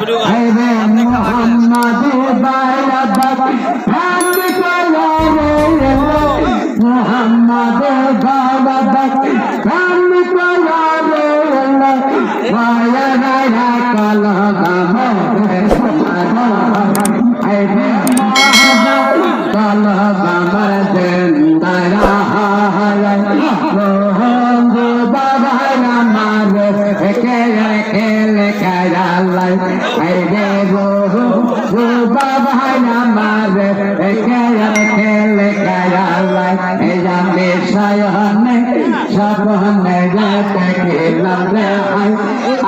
i W. যেতে গেলাম রে আই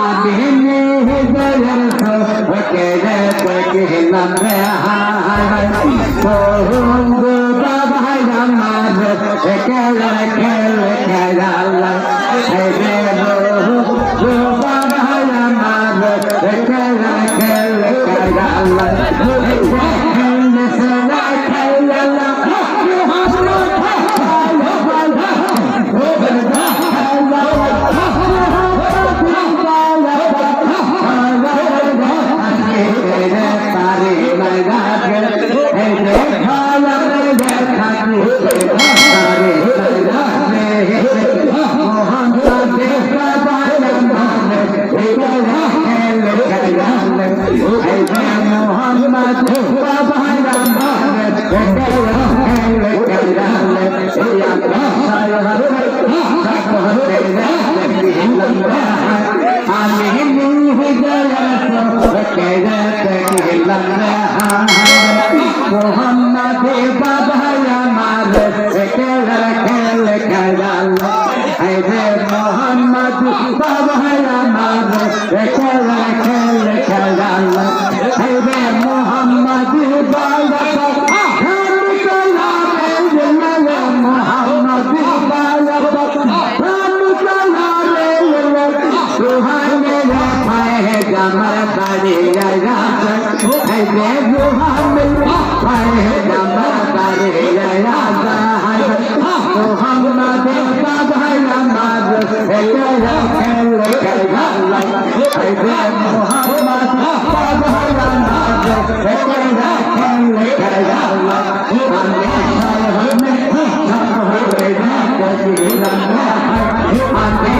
আমি নিজের সপকে যেতে গেলাম রে হাই বন্ধু ভাই আমার খেলে খেলে খেলা রে বন্ধু মোহাম্মদ মোহাম্মদ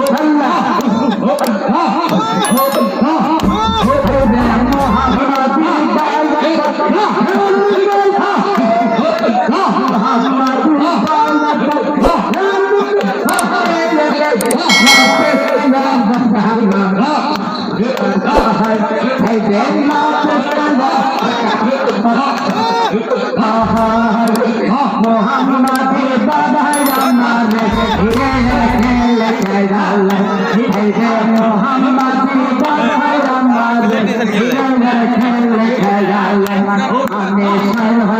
খেল Amen.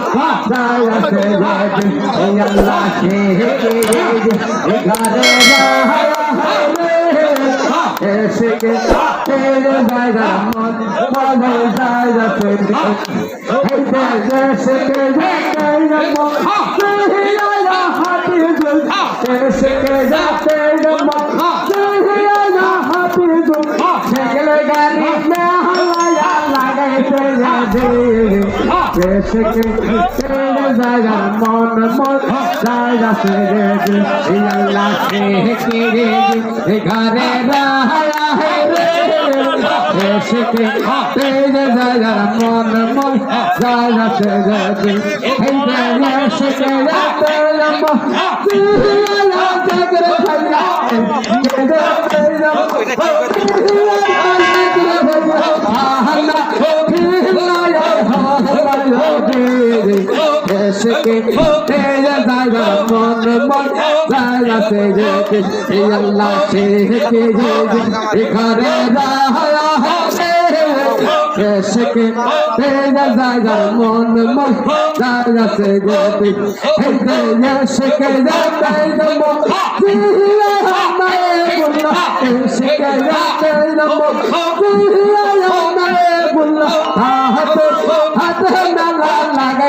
আমি মোহাম্মদ বাবা আমার খেল খেল খেলাল যে মোহাম্মদ বাবার আমার হিরে খেল খেলা আল্লাহ আল্লাহ এই আল্লাহ কে গে ঘরে রাহা হয় রে। শিখে তেল জায়গা মন মন রাজা সে যে এসে তেরে জায়গা তেরে এসে জায়গা মন তেরে হাতি দুল এসে যাতে এসে তেরে জায়গা মন মন জায়গা তেরে আল্লাহ কে কে রে ঘরে রাহা है रे এসে তেজ জায়গা মন মন জায়গা সে গদি এই জায়গা এসে যাতে মন দিলা জাগরে ভাইয়া জাগরে এসে তেজ জায়গা মন মন সে গদি এই আল্লাহ সে কে যে ঘরে রাহা है এসকে তেজা জায়গা জায়গা সে গতি এসকে যাতে দিলা হামায়ে বুল্লা এসকে যাতে দিলা হামায়ে বুল্লা, হাত হাত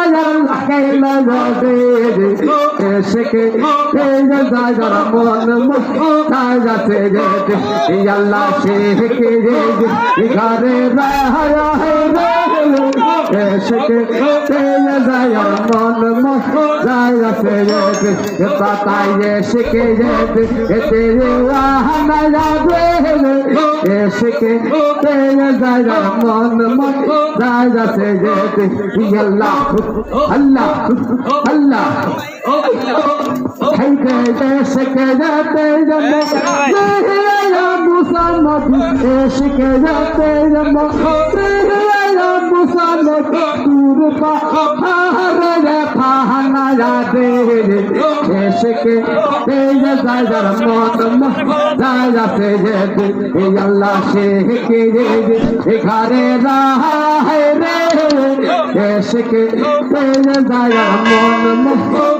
বাহাদায়া লাগাইলা যাবে এসকে পেয়ে দায়া মন সে যেতে এই আল্লাহ সে কে যে ঘরে রাহা है এসকে তেলে যায় মন মন যায় ফেরে পাতায় এসকে যেতে তেরে আহনা যাবে এসকে তেলে যায় মন মন যায় ফেরে আল্লাহ আল্লাহ আল্লাহ। হাইতে এসকে যেতে মুসাম্মদ এসকে যেতে মুসাম্মদ দূর পাহাড়ে পাহানা যাবে এসকে তেজ জায়গার মন জায়গা সে যেতে এই আল্লাহ সে কে যে ঘরে রাহা যেতে রে এসকে তেজ জায়গার মন জায়গা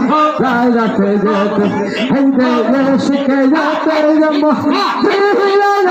रे এসকে তেজ জায়গার মন জায়গা সে যেতে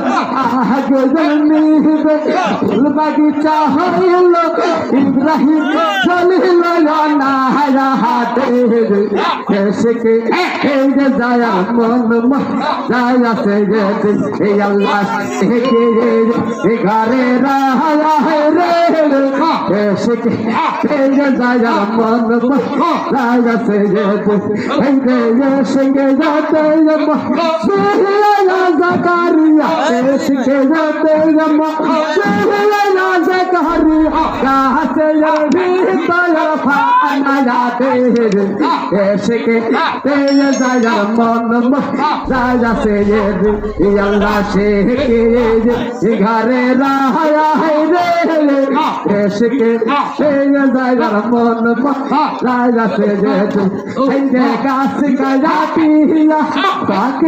ফুল বাগিচা হইল ইব্রাহিম চলিল না হায়া হাতে দেশকে এই যে যায় মন যায় সে যে এই আল্লাহ থেকে এই ঘরে রাহা রে দেশকে এই যে যায় মন যায় সে যে এই ঘরে রাহায়া রে শিখে জায়গার মন রাজা সে যে কাশ কাজা পিহিয়া কাক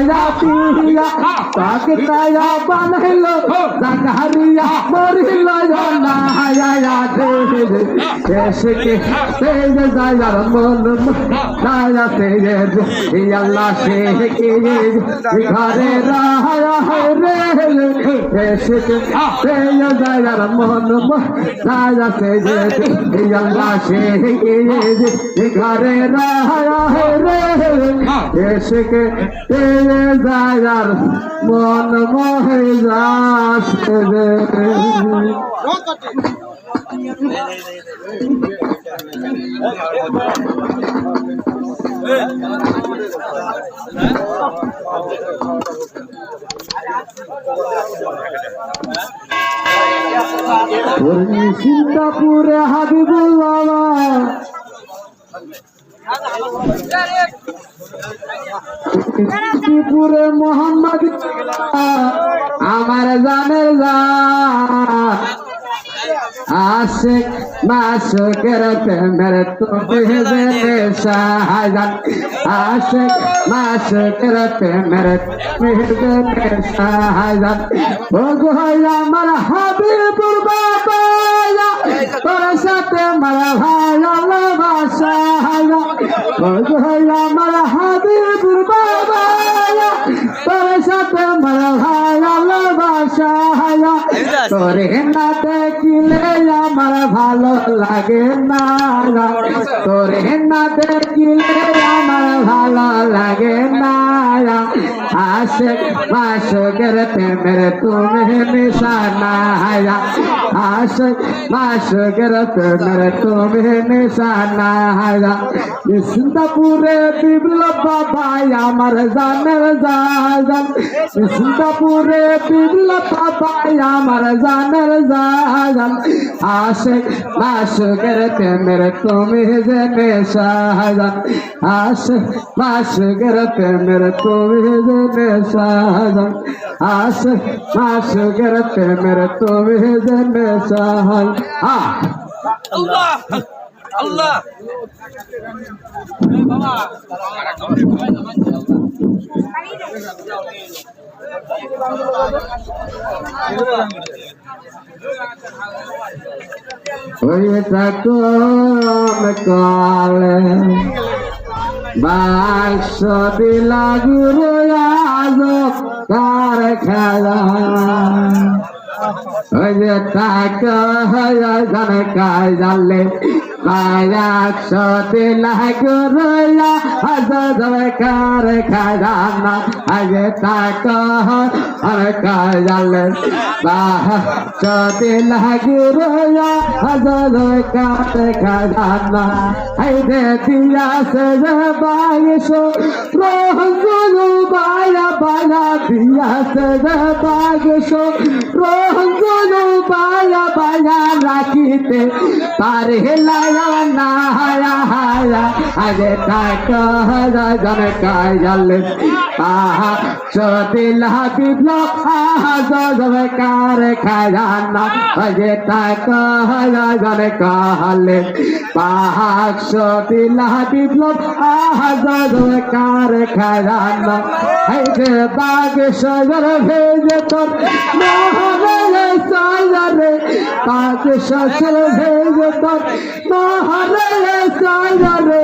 ताया पिया पाग ताया बनहलो जगहरिया मरहलो नाया तेज देश के तेज जाया मन ताया तेज अल्लाह से के घरे राया रे देश के तेज जाया मन ताया तेज अल्लाह से के घरे राया रे देश के तेज তেরে যায়ার মন মহে যাচ্ছে রে হাবিবুল্লাহ ত্রিপুরে মোহাম্মদ, আমার জানের যা আশেক মাসকের প্রেমের তো বেহেজে শাহজান আশেক মাসকের প্রেমের বেহেজে শাহজান ও গো আমার হাবিবুর বাবা সাথে মারা ভালো ভাষা ও গো আমার হাবিবুর বাবা। তোর সাথে মারা ভালো ভাষা তোরে না দেখিলে আমার ভালো লাগে না। তোরে না দেখিলে আমার ভালো লাগে না। আশে মাসকের প্রেমের তুমি নিশানা আশে মাসকের প্রেমের তুমি নিশানা সিঙ্গাপুরে বিপ্লব বাবাই আমার জানের জান সিঙ্গাপুরে বিপ্লব বাবাই আমার জানের জান আশেক মাসুকের প্রেমের তুমি জেনে সাহাজান আশেক মাসুকের প্রেমের তুমি জেনে সাহাজান আশেক মাসুকের প্রেমের তুমি জেনে সাহাজান আহ আল্লাহ! আল্লাহ! ওই তকম কালে বাক্স দিলা গুরু তার খেলা। ওই যে তাক জানে কাজ জানলে। গুরু আজ কার খেলা আজ তাক আর কায় জানলে বাক্স দিলা গুরু আজ কার খেলা এই দে দিয়া সে বাগসো রোহঙ্গুলু বায়া বায়া দিয়া সে বাগসো রোহঙ্গুলু বায়া বায়া রাখিতে পারে লায়া না হায়া হায়া আগে তাক জন কাজল। আহা সদিল হাবিব জব কার খাজানা আগে তাক জন কাহলে পাহাক সদিল হাবিব জব কার খাজানা হাইদে বাগ সজর ভেজে তোর মোহনে সায়রে পাক শ্বশুর ভেগে তোর মহরে সায়রে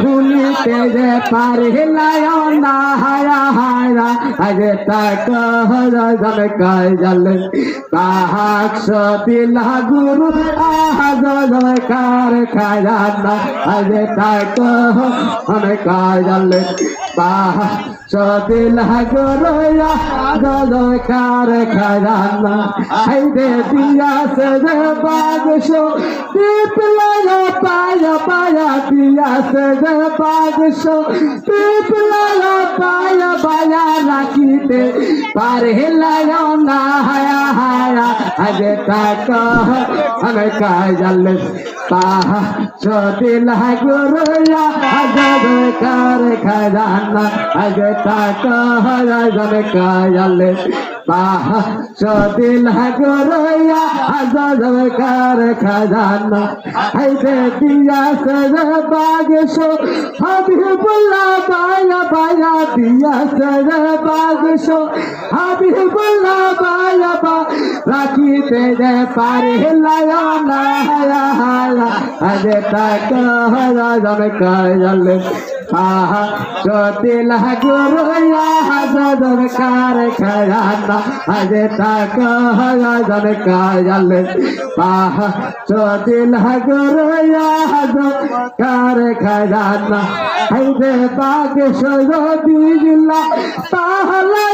খুলিতে যে পারিলায় না হায়া হায়া আগে তাক হরজন কায় জালে। তাহাক সতিলা গুরু আহাজ কার খাজানা আগে তাক হন কায় জালে। তাহা সতিলা গুরু আহাজ কার খাজানা হাইদে দিয়া সে যে বাগশো পিপলা পায়া পায়া দিয়া সে যে বাগশো পিপলা পায়া পায়া রাখিতে পারে লাগাও না, হায়া হায়া আগে তাক আমি কাজল। পাহা ছোটি লাগুরয়া আজব কার খাজানা আগে তাক হজব কাজল পাহা ছোটি লাগুরয়া আজব কার খাজানা হাইতে দিয়া সজ বাগশো, হাবিবুল্লাহ বায়া বায়া দিয়া সজ বাগশো, হাবিবুল্লাহ বায়া বা রাখিতে যে পারে লায়া না, হায়া হায়া। আজে তাক হরা জন কাজল আহা চোতি লাগুরয়া হাজার কার খায়ানা আজে তাক জন কাজল আহা চোতি লাগুরয়া হাজার কার খায়ানা হাইদে বাগ সজো দিলা তাহলে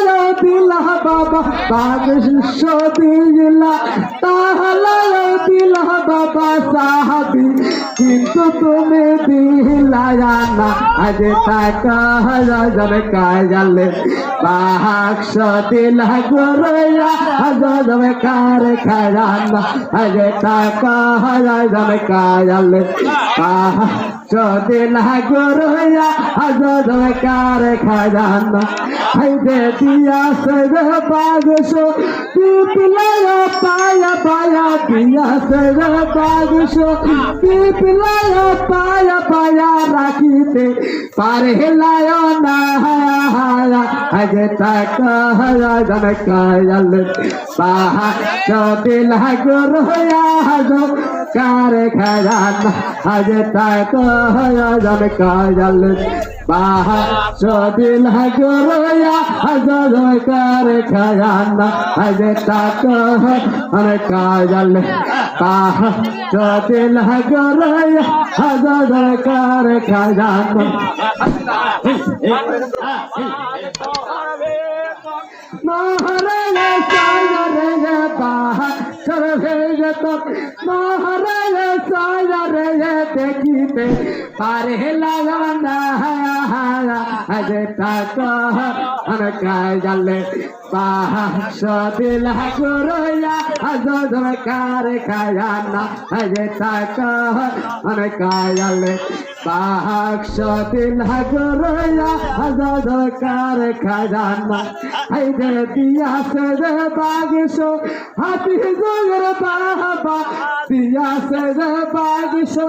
দিলা বাবা বাগ শিষ্য দিলা তাহলে দিলা বাবা সাহাবি কিন্তু তুমি দিলা আজ তাক হজন কাজলে বাক্স দিলা গোরয়া হজন কার খাজানা আজ তাক হজন কাজলে বাক্স দিলা গোরয়া হজন কার খাজানা হাইদে দিয়া সদ বাগসো পিপলায়া পায়া পায়া দিয়া সদ বাগসো পিপলায়া পায়া পায়া রাখিতে পারে হেলায় না হায়া, আগে তাক হায়া জন কায়াল, পাহা চতে লাগো রয়া হাজো কার খাজানা আগে তাক হায়া জন কায়াল বাহা সদিল হজরয়া হজর কার খাজানা আগে তাক হর কাজল বাহা সদিল হজরয়া হজর কার খাজানা মহারাজা সাগরে বাহা সরভে যত। মহারাজা সাগরে দেখিতে পারে লাগানা হায়া হায়া আজ তাক হন কাজলে বাহা সদিল গুরুয়া আজ কার খায়ানা আজ তাক হন কাজলে বাহাক সদিল গুরুয়া আজ কার খাজানা। হাইদে দিয়া সদে বাগিসো হাতি বাহাবা দিয়া সদে বাগিসো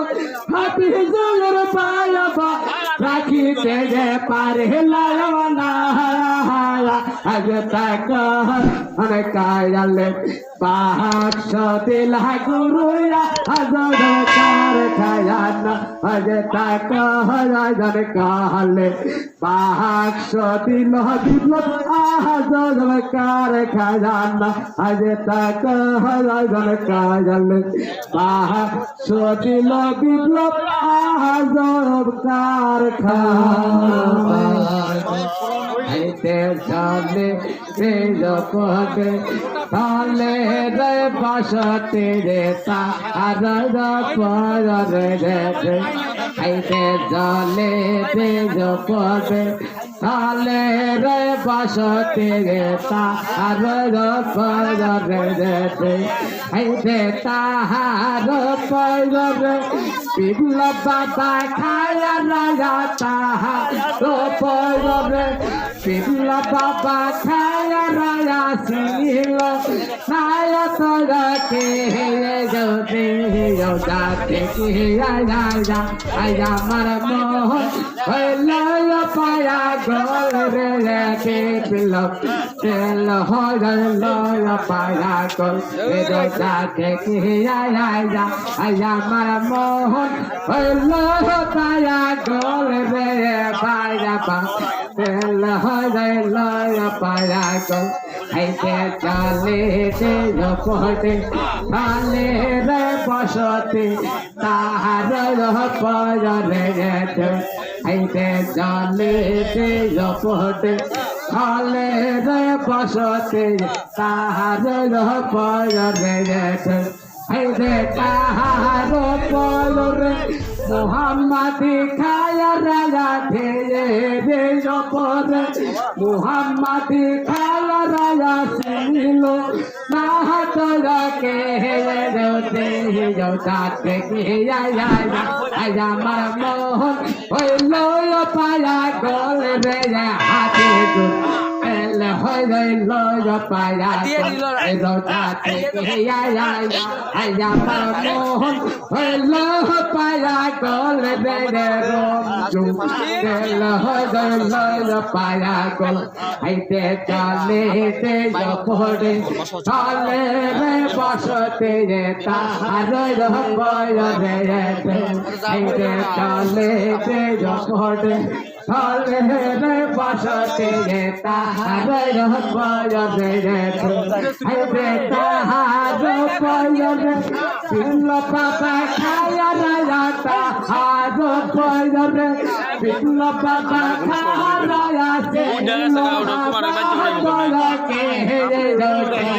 হাতি জগর বাহাবা রাখিতে পারে লালা হায়া হায়া আজ তাক কায়ালে বাহাক সদিল গুরুয়া আজ কার খায়ানা আজ তাক কালে বাহাক সদিল বিপ্লব আজ কার খাজানা আজ তাক হরাজন কাজলে বাহাক সদিল বিপ্লব আজ কার খাজানা হাইতে তেজ পদে তালে রে বাসতে রে তার পর রে রে হাইতে জলে তেজ পদে তালে রে বাসতে রে তার পর রে রে হাইতে তাহার পর রে বিপ্লব বাবা খায়া রাগা তাহা পর রে বিপ্লব বাবা খায়া রাগা ছিল নায়া তোরকে যদি যাতে কি আয়া আয়া আমার মোহন হইল পায়া গল রে পিল তেল হইল পায়া গল রে যাতে আয়া আমার মোহন হইল পায়া গল রে পায়া পা চালে রে বসতে তাহার পর চালে দে জপতে চালে রে বসতে তাহার পর আইতে তাহার পর মোহাম্মদি খায়া রাজা ঠেলে রে জপরে মোহাম্মদি খায়া রাজা শুনিল না হাতরা কে হেলে রোতে যাতে কে আয়া আয়া আমার মোহন। হইল পায়া গল রে হাতে দু এল হইল পায়া যাতে কে আয়া আয়া আমার মোহন। হইল পায়া গল রে রঞ্জু এল হইল পায়া গল আইতে চলে তে জপড়ে চলে রে বসতে রে তাহার রহবয় রে আইতে চলে তে জপড়ে চলে রে বসতে তাহার রহবয় রে। তাহার রহবয় পিল বাবা খায়া রাজা তাহার রহবয় পিল বাবা খায়া রাজা